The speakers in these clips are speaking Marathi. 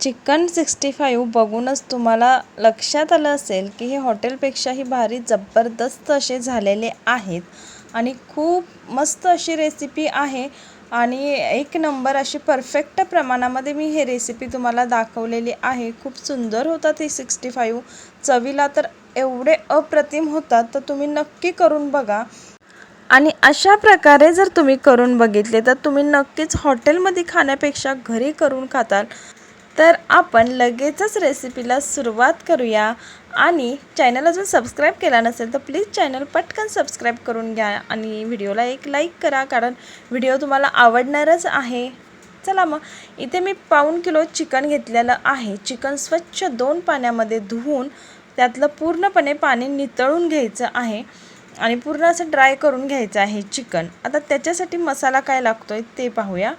चिकन सिक्स्टी फाईव्ह बघूनच तुम्हाला लक्षात आलं असेल की हे हॉटेलपेक्षाही भारी जबरदस्त असे झालेले आहेत आणि खूप मस्त अशी रेसिपी आहे. आणि एक नंबर अशी परफेक्ट प्रमाणामध्ये मी हे रेसिपी तुम्हाला दाखवलेली आहे. खूप सुंदर होतात हे सिक्स्टी फाईव्ह. चवीला तर एवढे अप्रतिम होतात तर तुम्ही नक्की करून बघा. आणि अशा प्रकारे जर तुम्ही करून बघितले तर तुम्ही नक्कीच हॉटेलमध्ये खाण्यापेक्षा घरी करून खाताल. तर आपण लगेचच रेसिपीला सुरुवात करूया. आणि चॅनल अजून सबस्क्राईब केला नसेल तर प्लीज चॅनल पटकन सबस्क्राईब करून घ्या आणि व्हिडिओला एक लाईक करा कारण व्हिडिओ तुम्हाला आवडणारच आहे. चला मग इथे मी पाऊण किलो चिकन घेतलेलं आहे. चिकन स्वच्छ दोन पाण्यामध्ये धुवून त्यातलं पूर्णपणे पाणी नितळून घ्यायचं आहे. आणि पूर्ण असं ड्राय करून घ्यायचं आहे चिकन. आता त्याच्यासाठी मसाला काय लागतो आहे ते पाहूया.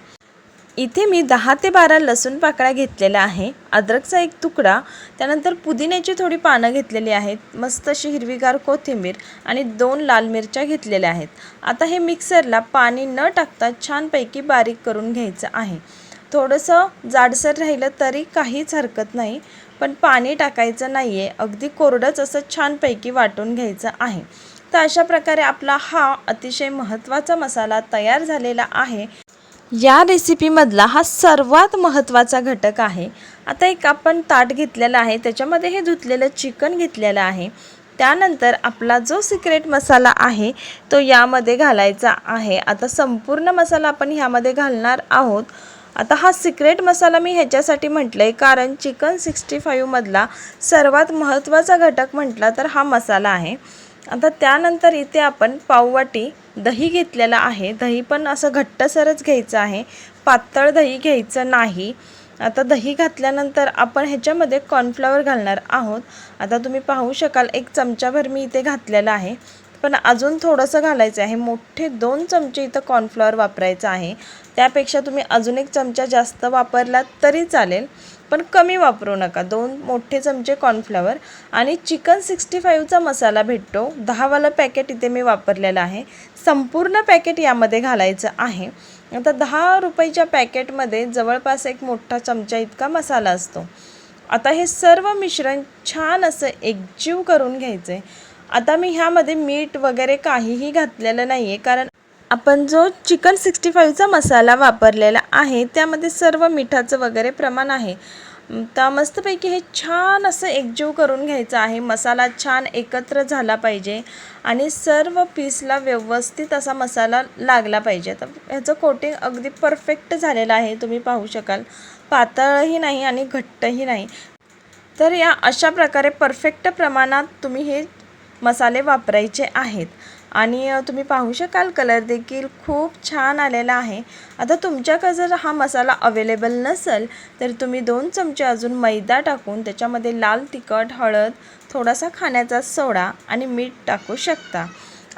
इथे मी दहा ते बारा लसूण पाकळ्या घेतलेल्या आहे. अद्रकचा एक तुकडा त्यानंतर पुदिन्याची थोडी पानं घेतलेली आहेत मस्त अशी हिरवीगार कोथिंबीर आणि दोन लाल मिरच्या घेतलेल्या आहेत. आता हे मिक्सरला पाणी न टाकता छानपैकी बारीक करून घ्यायचं आहे. थोडंसं जाडसर राहिलं तरी काहीच हरकत नाही पण पाणी टाकायचं नाही आहे अगदी कोरडंच असं छानपैकी वाटून घ्यायचं आहे. तर अशा प्रकारे आपला हा अतिशय महत्त्वाचा मसाला तयार झालेला आहे. या रेसिपीमधला हा सर्वात महत्त्वाचा घटक आहे. आता एक आपण ताट घेतलेलं आहे त्याच्यामध्ये हे धुतलेलं चिकन घेतलेलं आहे. त्यानंतर आपला जो सिक्रेट मसाला आहे तो यामध्ये घालायचा आहे. आता संपूर्ण मसाला आपण ह्यामध्ये घालणार आहोत. आता हा सिक्रेट मसाला मी ह्याच्यासाठी म्हटलं आहे कारण चिकन सिक्स्टी फाईव्हमधला सर्वात महत्त्वाचा घटक म्हटला तर हा मसाला आहे. आता त्यानंतर इथे आपण पाववाटी दही घेतलेलं आहे. दही पण असं घट्टसरच घ्यायचं आहे. पातळ दही घ्यायचं नाही. आता दही घातल्यानंतर आपण ह्याच्यामध्ये कॉर्नफ्लॉवर घालणार आहोत. आता तुम्ही पाहू शकाल एक चमचाभर मी इथे घातलेलं आहे. पण अजून थोडंसं घालायचं आहे. मोठे दोन चमचे इथं कॉर्नफ्लॉवर वापरायचं आहे. त्यापेक्षा तुम्ही अजून एक चमचा जास्त वापरलात तरी चालेल. पण कमी वापरू नका. दोन मोठे चमचे कॉर्नफ्लॉवर आणि चिकन सिक्स्टी फाईव्हचा मसाला भेटतो. दहावालं पॅकेट इथे मी वापरलेलं आहे. संपूर्ण पॅकेट यामध्ये घालायचं आहे. आता दहा रुपयाच्या पॅकेटमध्ये जवळपास एक मोठा चमचा इतका मसाला असतो. आता हे सर्व मिश्रण छान असं एकजीव करून घ्यायचं आहे आता मी ह्यामध्ये मीठ वगैरे काहीही घातलेलं नाही आहे कारण आपण जो चिकन सिक्स्टी फाईव्हचा मसाला वापरलेला आहे त्यामध्ये सर्व मिठाचं वगैरे प्रमाण आहे. तर मस्तपैकी हे छान असं एकजीव करून घ्यायचं आहे. मसाला छान एकत्र झाला पाहिजे आणि सर्व पीसला व्यवस्थित असा मसाला लागला पाहिजे. तर ह्याचं कोटिंग अगदी परफेक्ट झालेलं आहे तुम्ही पाहू शकाल. पातळही नाही आणि घट्टही नाही. तर या अशा प्रकारे परफेक्ट प्रमाणात तुम्ही हे मसाले वापरायचे आहेत. आणि तुम्ही पाहू शकाल कलर देखील खूप छान आलेला आहे. आता तुमच्याकडे जर हा मसाला अवेलेबल नसेल तर तुम्ही दोन चमचे अजून मैदा टाकून त्याच्यामध्ये लाल तिखट हळद थोडासा खाण्याचा सोडा आणि मीठ टाकू शकता.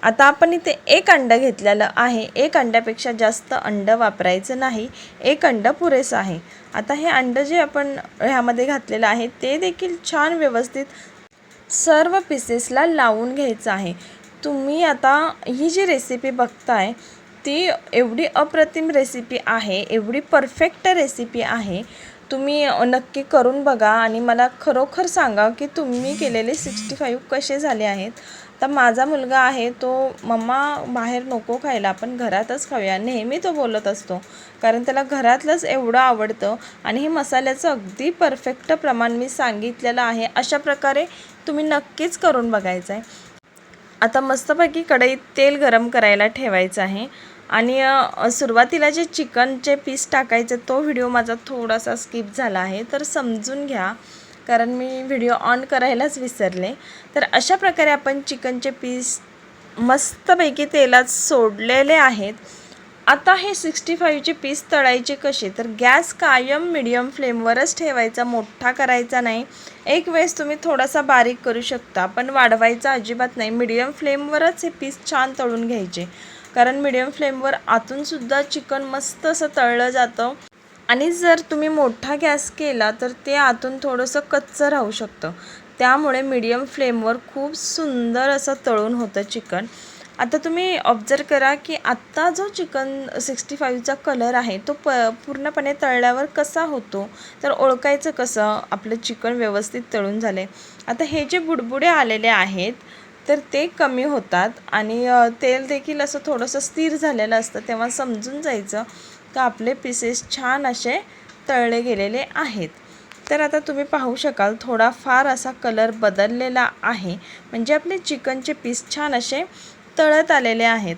आता आपण इथे एक अंडं घेतलेलं आहे. एक अंड्यापेक्षा जास्त अंडं वापरायचं नाही. एक अंडं पुरेसं आहे. आता हे अंडं जे आपण ह्यामध्ये घातलेलं आहे ते देखील छान व्यवस्थित सर्व पीसेसला लावून घ्यायचं आहे. तुम्ही आता ही जी रेसिपी बघताय ती एवढी अप्रतिम रेसिपी आहे एवढी परफेक्ट रेसिपी आहे. तुम्ही नक्की करून बघा आणि मला खरोखर सांगा की तुम्ही केलेले सिक्स्टी फाईव्ह कसे झाले आहेत. तर माझा मुलगा आहे तो मम्मा बाहेर नको खायला आपण घरातच खाऊया. नेहमी तो बोलत असतो कारण त्याला घरातलंच एवढं आवडतं आणि हे मसाल्याचं अगदी परफेक्ट प्रमाण मी सांगितलेलं आहे. अशा प्रकारे तुम्ही नक्कीच करून बघायचं आहे आता मस्तपैकी कढईत तेल गरम करायला ठेवायचं आहे. आणि सुरुवातीला जे चिकनचे पीस टाकायचे तो व्हिडिओ माझा थोडासा स्किप झाला आहे. तर समजून घ्या कारण मी व्हिडिओ ऑन करायलाच विसरले. तर अशा प्रकारे आपण चिकनचे पीस मस्तपैकी तेलात सोडलेले आहेत. आता हे सिक्स्टी फाईव्हचे पीस तळायचे कसे? तर गॅस कायम मिडियम फ्लेमवरच ठेवायचा मोठा करायचा नाही. एक वेळेस तुम्ही थोडासा बारीक करू शकता पण वाढवायचा अजिबात नाही. मिडियम फ्लेमवरच हे पीस छान तळून घ्यायचे. कारण मिडियम फ्लेमवर आतूनसुद्धा चिकन मस्त असं तळलं जातं. आणि जर तुम्ही मोठा गॅस केला तर ते आतून थोडंसं कच्चं राहू शकतं. त्यामुळे मीडियम फ्लेमवर खूप सुंदर असं तळून होतं चिकन. आता तुम्ही ऑब्झर्व करा की आत्ता जो चिकन सिक्स्टी फाईव्हचा कलर आहे तो प पूर्णपणे तळल्यावर कसा होतो? तर ओळखायचं कसं? आपलं चिकन व्यवस्थित तळून झाले आता हे जे बुडबुडे आलेले आहेत तर ते कमी होतात आणि तेल देखील असं थोडंसं स्थिर झालेलं असतं तेव्हा समजून जायचं का आपले पीसेस छान असे तळले गेलेले आहेत. तर आता तुम्ही पाहू शकाल थोडाफार असा कलर बदललेला आहे. म्हणजे आपले चिकनचे पीस छान असे तळत आलेले आहेत.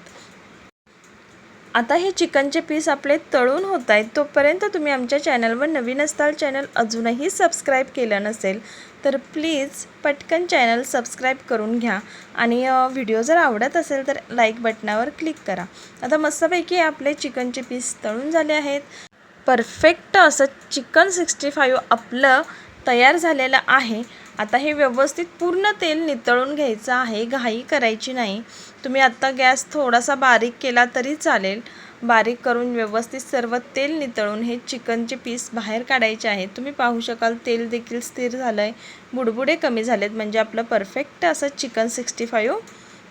आता हे चिकनचे पीस आपले तळून होत आहेत. तोपर्यंत तुम्ही आमच्या चॅनलवर नवीन असताल चॅनल अजूनही सबस्क्राईब केलं नसेल तर प्लीज पटकन चॅनल सबस्क्राईब करून घ्या. आणि व्हिडिओ जर आवडत असेल तर लाईक बटनावर क्लिक करा. आता मस्तपैकी आपले चिकनचे पीस तळून झाले आहेत. परफेक्ट असं चिकन सिक्स्टी फाईव्ह आपलं तयार झालेलं आहे. आता हे व्यवस्थित पूर्ण तेल नितळून घ्यायचं आहे घाई करायची नाही. तुम्ही आत्ता गॅस थोडासा बारीक केला तरी चालेल. बारीक करून व्यवस्थित सर्व तेल नितळून हे चिकनचे पीस बाहेर काढायचे आहेत. तुम्ही पाहू शकाल तेल देखील स्थिर झालं आहे बुडबुडे कमी झालेत म्हणजे आपलं परफेक्ट असं चिकन सिक्स्टी फाईव्ह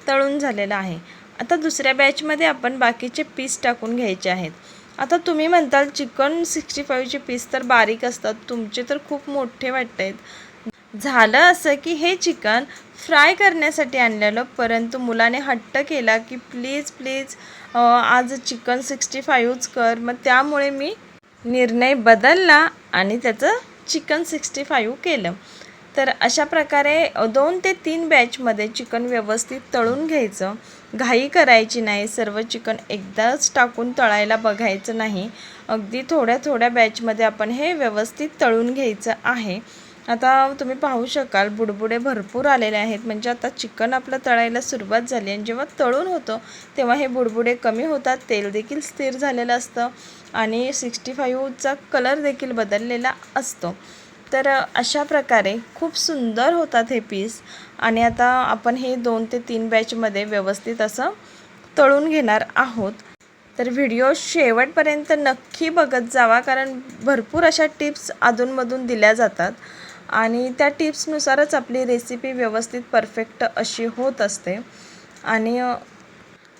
तळून झालेलं आहे. आता दुसऱ्या बॅचमध्ये आपण बाकीचे पीस टाकून घ्यायचे आहेत. आता तुम्ही म्हणताल चिकन सिक्स्टी फाईव्हचे पीस तर बारीक असतात तुमचे तर खूप मोठे वाटत आहेत झालं असं की हे चिकन फ्राय करण्यासाठी आणलेलं परंतु मुलाने हट्ट केला की प्लीज प्लीज आज चिकन सिक्स्टी फाईव्हच कर. मग त्यामुळे मी निर्णय बदलला आणि त्याचं चिकन सिक्स्टी फाईव्ह केलं. तर अशा प्रकारे दोन ते तीन बॅचमध्ये चिकन व्यवस्थित तळून घ्यायचं. घाई करायची नाही. सर्व चिकन एकदाच टाकून तळायला बघायचं नाही. अगदी थोड्या थोड्या बॅचमध्ये आपण हे व्यवस्थित तळून घ्यायचं आहे. आता तुम्ही पाहू शकाल बुडबुडे भरपूर आलेले आहेत. म्हणजे आता चिकन आपलं तळायला सुरुवात झाली आणि जेव्हा तळून होतं तेव्हा हे बुडबुडे कमी होतात तेल देखील स्थिर झालेलं असतं आणि सिक्स्टी फाईव्हचा कलर देखील बदललेला असतो. तर अशा प्रकारे खूप सुंदर होतात हे पीस आणि आता आपण हे दोन ते तीन बॅचमध्ये व्यवस्थित असं तळून घेणार आहोत. तर व्हिडिओ शेवटपर्यंत नक्की बघत जावा कारण भरपूर अशा टिप्स अधूनमधून दिल्या जातात. आणि त्या टिप्सनुसारच आपली रेसिपी व्यवस्थित परफेक्ट अशी होत असते. आणि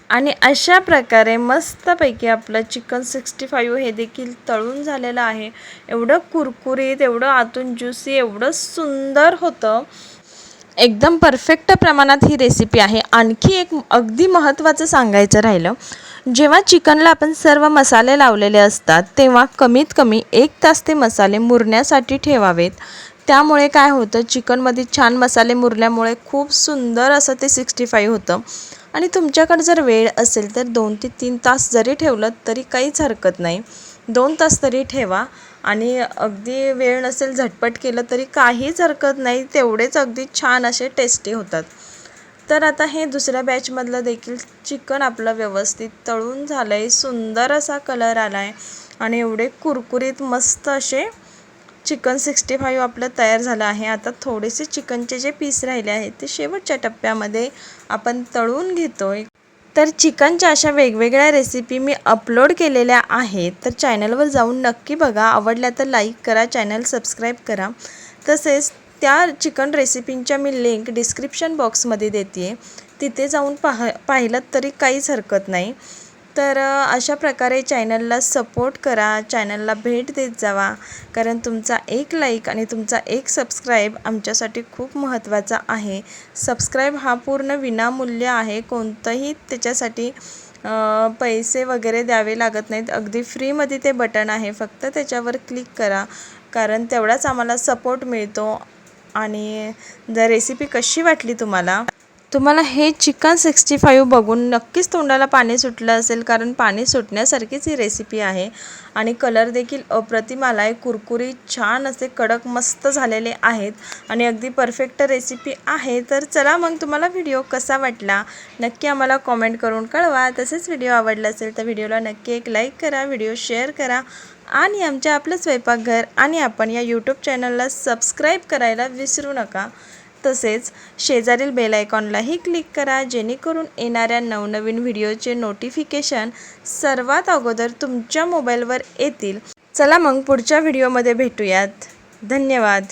आणि अशा प्रकारे मस्तपैकी आपलं चिकन सिक्स्टी फाईव्ह हे देखील तळून झालेलं आहे. एवढं कुरकुरीत एवढं आतून ज्युसी एवढं सुंदर होतं. एकदम परफेक्ट प्रमाणात ही रेसिपी आहे. आणखी एक अगदी महत्त्वाचं सांगायचं राहिलं जेव्हा चिकनला आपण सर्व मसाले लावलेले असतात तेव्हा कमीत कमी एक तास ते मसाले मुरण्यासाठी ठेवावेत. त्यामुळे काय होतं चिकनमध्ये छान मसाले मुरल्यामुळे खूप सुंदर असं ते सिक्स्टी फाईव्ह होतं. आणि तुमच्याकडे जर वेळ असेल तर दोन ते तीन तास जरी ठेवलं तरी काहीच हरकत नाही. दोन तास तरी ठेवा आणि अगदी वेळ नसेल झटपट केलं तरी काहीच हरकत नाही तेवढेच अगदी छान असे टेस्टी होतात. तर आता हे दुसऱ्या बॅचमधलं देखील चिकन आपलं व्यवस्थित तळून झालं आहे सुंदर असा कलर आला आहे आणि एवढे कुरकुरीत मस्त असे चिकन सिक्स्टी फाईव्ह आपलं तयार झालं आहे. आता थोडेसे चिकनचे जे पीस राहिले आहेत ते शेवटच्या टप्प्यामध्ये आपण तळून घेतोय. तर चिकनच्या अशा वेगवेगळ्या रेसिपी मी अपलोड केलेल्या आहेत. तर चॅनलवर जाऊन नक्की बघा. आवडल्या तर लाईक करा चॅनल सबस्क्राईब करा. तसेच त्या चिकन रेसिपींच्या मी लिंक डिस्क्रिप्शन बॉक्समध्ये देते तिथे जाऊन पाह पाहिलं तरी काहीच हरकत नाही. तर अशा प्रकारे चॅनलला सपोर्ट करा चॅनलला भेट देत जावा. कारण तुमचा एक लाईक आणि तुमचा एक सबस्क्राईब आमच्यासाठी खूप महत्त्वाचा आहे. सबस्क्राईब हा पूर्ण विनामूल्य आहे. कोणतंही त्याच्यासाठी पैसे वगैरे द्यावे लागत नाहीत. अगदी फ्रीमध्ये ते बटन आहे. फक्त त्याच्यावर क्लिक करा. कारण तेवढाच आम्हाला सपोर्ट मिळतो. आणि जर रेसिपी कशी वाटली तुम्हाला तुम्हाला हे चिकन सिक्स्टी फाईव्ह बघून नक्कीच तोंडाला पाणी सुटलं असेल कारण पाणी सुटण्यासारखीच ही रेसिपी आहे. आणि कलर देखील अप्रतिम आला आहे कुरकुरी छान असे कडक मस्त झालेले आहेत. आणि अगदी परफेक्ट रेसिपी आहे. तर चला मग तुम्हाला व्हिडिओ कसा वाटला? नक्की आम्हाला कॉमेंट करून कळवा. तसेच व्हिडिओ आवडला असेल तर व्हिडिओला नक्की एक लाईक करा व्हिडिओ शेअर करा. आणि आमच्या आपलं स्वयंपाकघर आणि आपण या यूट्यूब चॅनलला सबस्क्राईब करायला विसरू नका. तसेच शेजारील बेल आयकॉनलाही क्लिक करा जेणेकरून येणाऱ्या नवनवीन व्हिडिओचे नोटिफिकेशन सर्वात अगोदर तुमच्या मोबाईलवर येतील. चला मग पुढच्या व्हिडिओमध्ये भेटूयात. धन्यवाद.